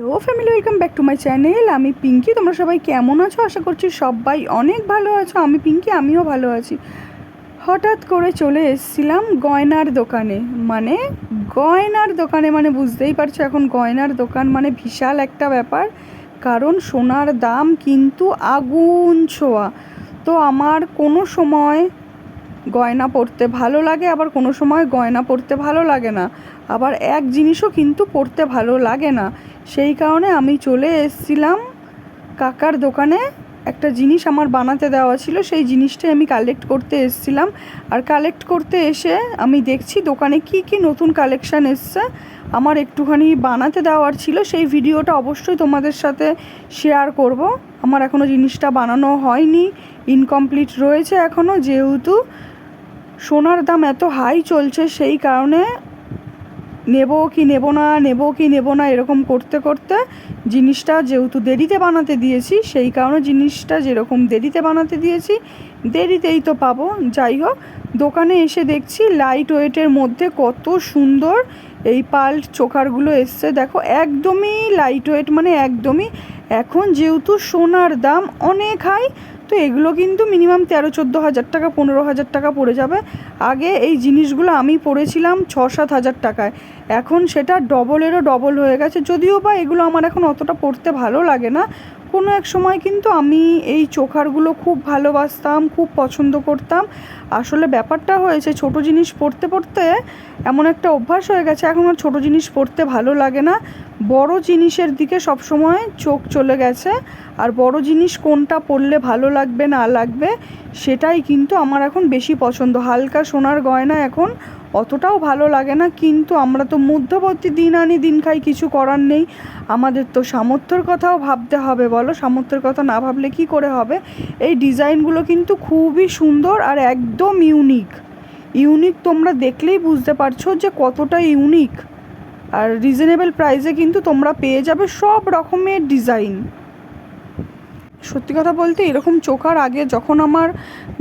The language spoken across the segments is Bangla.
Hello family welcome back to my channel আমি পিঙ্কি তোমরা সবাই কেমন আছো? আশা করছি সবাই অনেক ভালো আছো। আমি পিঙ্কি আমিও ভালো আছি। হঠাৎ করে চলে এসেছিলাম গয়নার দোকানে। মানে গয়নার দোকানে মানে বুঝতেই পারছ এখন গয়নার দোকান মানে বিশাল একটা ব্যাপার। কারণ সোনার দাম কিন্তু আগুন ছোঁয়া। তো আমার কোনো সময় গয়না পরতে ভালো লাগে, আবার কোনো সময় গয়না পরতে ভালো লাগে না। আবার এক জিনিসও কিন্তু পরতে ভালো লাগে না। সেই কারণে আমি চলে এসেছিলাম কাকার দোকানে। একটা জিনিস আমার বানাতে দেওয়া ছিল, সেই জিনিসটাই আমি কালেক্ট করতে এসেছিলাম। আর কালেক্ট করতে এসে আমি দেখছি দোকানে কি কি নতুন কালেকশান এসছে। আমার একটুখানি বানাতে দেওয়ার ছিল, সেই ভিডিওটা অবশ্যই তোমাদের সাথে শেয়ার করব। আমার এখনও জিনিসটা বানানো হয়নি ইনকমপ্লিট রয়েছে এখনও যেহেতু সোনার দাম এত হাই চলছে, সেই কারণে নেব কি নেব না, নেব কি নেব না, এরকম করতে করতে জিনিসটা যেহেতু দেরিতে বানাতে দিয়েছি, সেই কারণে জিনিসটা যেরকম দেরিতে বানাতে দিয়েছি, দেরিতেই তো পাবো। যাই হোক, দোকানে এসে দেখছি লাইট ওয়েটের মধ্যে কত সুন্দর এই পাল্ট চোকারগুলো এসছে। দেখো, একদমই লাইট ওয়েট মানে একদমই। এখন যেহেতু সোনার দাম অনেক হাই তো এগুলো কিন্তু মিনিমাম তেরো, চোদ্দ হাজার টাকা, পনেরো হাজার টাকা পড়ে যাবে। আগে এই জিনিসগুলো আমি পড়েছিলাম ছ, সাত হাজার টাকায়। এখন সেটা ডবলেরও ডবল হয়ে গেছে। যদিও বা এগুলো আমার এখন অতটা পড়তে ভালো লাগে না। কোনো এক সময় কিন্তু আমি এই চোখারগুলো খুব ভালোবাসতাম, খুব পছন্দ করতাম। আসলে ব্যাপারটা হয়েছে ছোট জিনিস পড়তে পড়তে এমন একটা অভ্যাস হয়ে গেছে, এখন আর ছোটো জিনিস পড়তে ভালো লাগে না। বড় জিনিসের দিকে সবসময় চোখ চলে গেছে, আর বড় জিনিস কোনটা পরলে ভালো লাগবে, না লাগবে, সেটাই কিন্তু আমার এখন বেশি পছন্দ। হালকা সোনার গয়না এখন অতটাও ভালো লাগে না, কিন্তু আমরা তো মধ্যবর্তী দিন আনি, দিন খাই, কিছু করার নেই। আমাদের তো সামর্থ্যর কথাও ভাবতে হবে, বলো। সামর্থ্যের কথা না ভাবলে কি করে হবে? এই ডিজাইনগুলো কিন্তু খুবই সুন্দর আর একদম ইউনিক। ইউনিক তোমরা দেখলেই বুঝতে পারছ যে কতটা ইউনিক। আর রিজনেবল প্রাইসে কিন্তু তোমরা পেয়ে যাবে সব রকমের ডিজাইন। সত্যি কথা বলতে এরকম চোখার আগে যখন আমার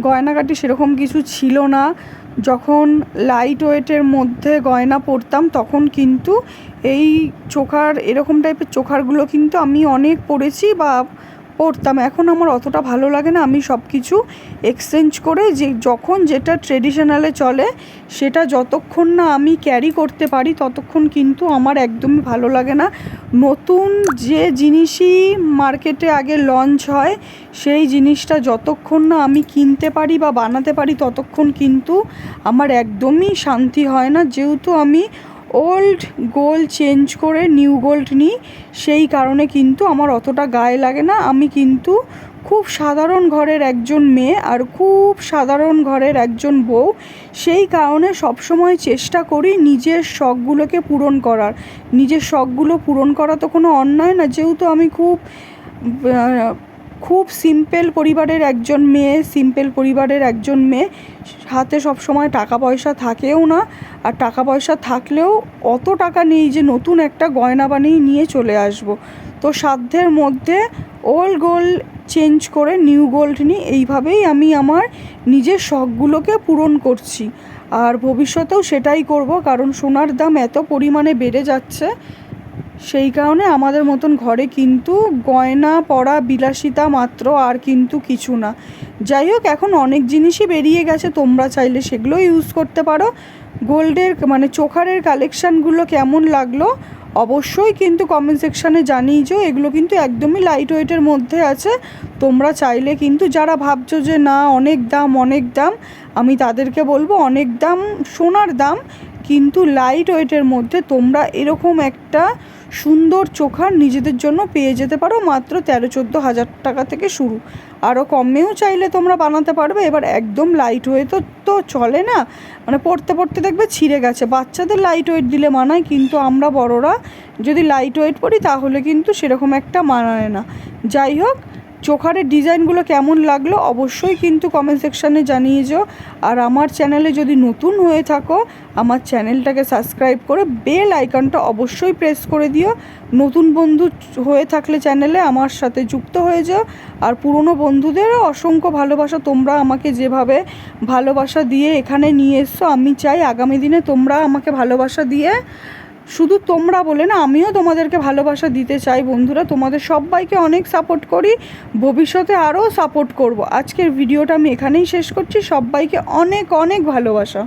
গয়নাকাটি সেরকম কিছু ছিল না, যখন লাইট ওয়েটের মধ্যে গয়না পরতাম, তখন কিন্তু এই চোখার, এরকম টাইপের চোখারগুলো কিন্তু আমি অনেক পরেছি বা পরতাম এখন আমার অতটা ভালো লাগে না। আমি সব কিছু এক্সচেঞ্জ করে যে যখন যেটা ট্রেডিশনালে চলে, সেটা যতক্ষণ না আমি ক্যারি করতে পারি, ততক্ষণ কিন্তু আমার একদমই ভালো লাগে না। নতুন যে জিনিসই মার্কেটে আগে লঞ্চ হয়, সেই জিনিসটা যতক্ষণ না আমি কিনতে পারি বা বানাতে পারি, ততক্ষণ কিন্তু আমার একদমই শান্তি হয় না। যেহেতু আমি ওল্ড গোল্ড চেঞ্জ করে নিউ গোল্ড নিই, সেই কারণে কিন্তু আমার অতটা গায়ে লাগে না। আমি কিন্তু খুব সাধারণ ঘরের একজন মেয়ে আর খুব সাধারণ ঘরের একজন বউ। সেই কারণে সবসময় চেষ্টা করি নিজের শখগুলোকে পূরণ করার। নিজের শখগুলো পূরণ করা তো কোনো অন্যায় না, যেহেতু আমি খুব খুব সিম্পল পরিবারের একজন মেয়ে সিম্পল পরিবারের একজন মেয়ে। হাতে সব সময় টাকা পয়সা থাকেও না। আর টাকা পয়সা থাকলেও অত টাকা নেই যে নতুন একটা গয়না বানিয়ে নিয়ে চলে আসব। তো সাধ্যের মধ্যে ওল্ড গোল্ড চেঞ্জ করে নিউ গোল্ড নিই এইভাবেই আমি আমার নিজের শখগুলোকে পূরণ করছি। আর ভবিষ্যতেও সেটাই করব, কারণ সোনার দাম এত পরিমাণে বেড়ে যাচ্ছে। সেই কারণে আমাদের মতন ঘরে কিন্তু গয়না পরা বিলাসিতা মাত্র আর কিন্তু কিছু না। যাই হোক, এখন অনেক জিনিসই বেরিয়ে গেছে, তোমরা চাইলে সেগুলো ইউজ করতে পারো। গোল্ডের মানে চোখারের কালেকশানগুলো কেমন লাগল, অবশ্যই কিন্তু কমেন্ট সেকশানে জানিয়েছো এগুলো কিন্তু একদমই লাইট ওয়েটের মধ্যে আছে। তোমরা চাইলে কিন্তু যারা ভাবছ যে না, অনেক দাম অনেক দাম, আমি তাদেরকে বলব অনেক দাম, সোনার দাম কিন্তু লাইট ওয়েটের মধ্যে তোমরা এরকম একটা সুন্দর চোখার নিজেদের জন্য পেয়ে যেতে পারো মাত্র তেরো চোদ্দ হাজার টাকা থেকে শুরু। আরও কমেও চাইলে তোমরা বানাতে পারবে, এবার একদম লাইট ওয়েট তো চলে না। মানে পড়তে পড়তে দেখবে ছিঁড়ে গেছে। বাচ্চাদের লাইট ওয়েট দিলে মানায়, কিন্তু আমরা বড়রা যদি লাইট ওয়েট পড়ি তাহলে কিন্তু সেরকম একটা মানায় না। যাই হোক চোখারের ডিজাইনগুলো কেমন লাগল অবশ্যই কিন্তু কমেন্ট সেকশানে জানিয়ে যাও। আর আমার চ্যানেলে যদি নতুন হয়ে থাকো, আমার চ্যানেলটাকে সাবস্ক্রাইব করে বেল আইকনটা অবশ্যই প্রেস করে দিও। নতুন বন্ধু হয়ে থাকলে চ্যানেলে আমার সাথে যুক্ত হয়ে যাও। আর পুরনো বন্ধুদেরও অসংখ্য ভালোবাসা তোমরা আমাকে যেভাবে ভালোবাসা দিয়ে এখানে নিয়ে এসছো, আমি চাই আগামী দিনে তোমরা আমাকে ভালোবাসা দিয়ে শুধু তোমরা বলে না, আমিও তোমাদেরকে ভালোবাসা দিতে চাই বন্ধুরা। তোমাদের সবাইকে অনেক সাপোর্ট করি, ভবিষ্যতে আরও সাপোর্ট করব। আজকের ভিডিওটা আমি এখানেই শেষ করছি। সবাইকে অনেক অনেক ভালোবাসা।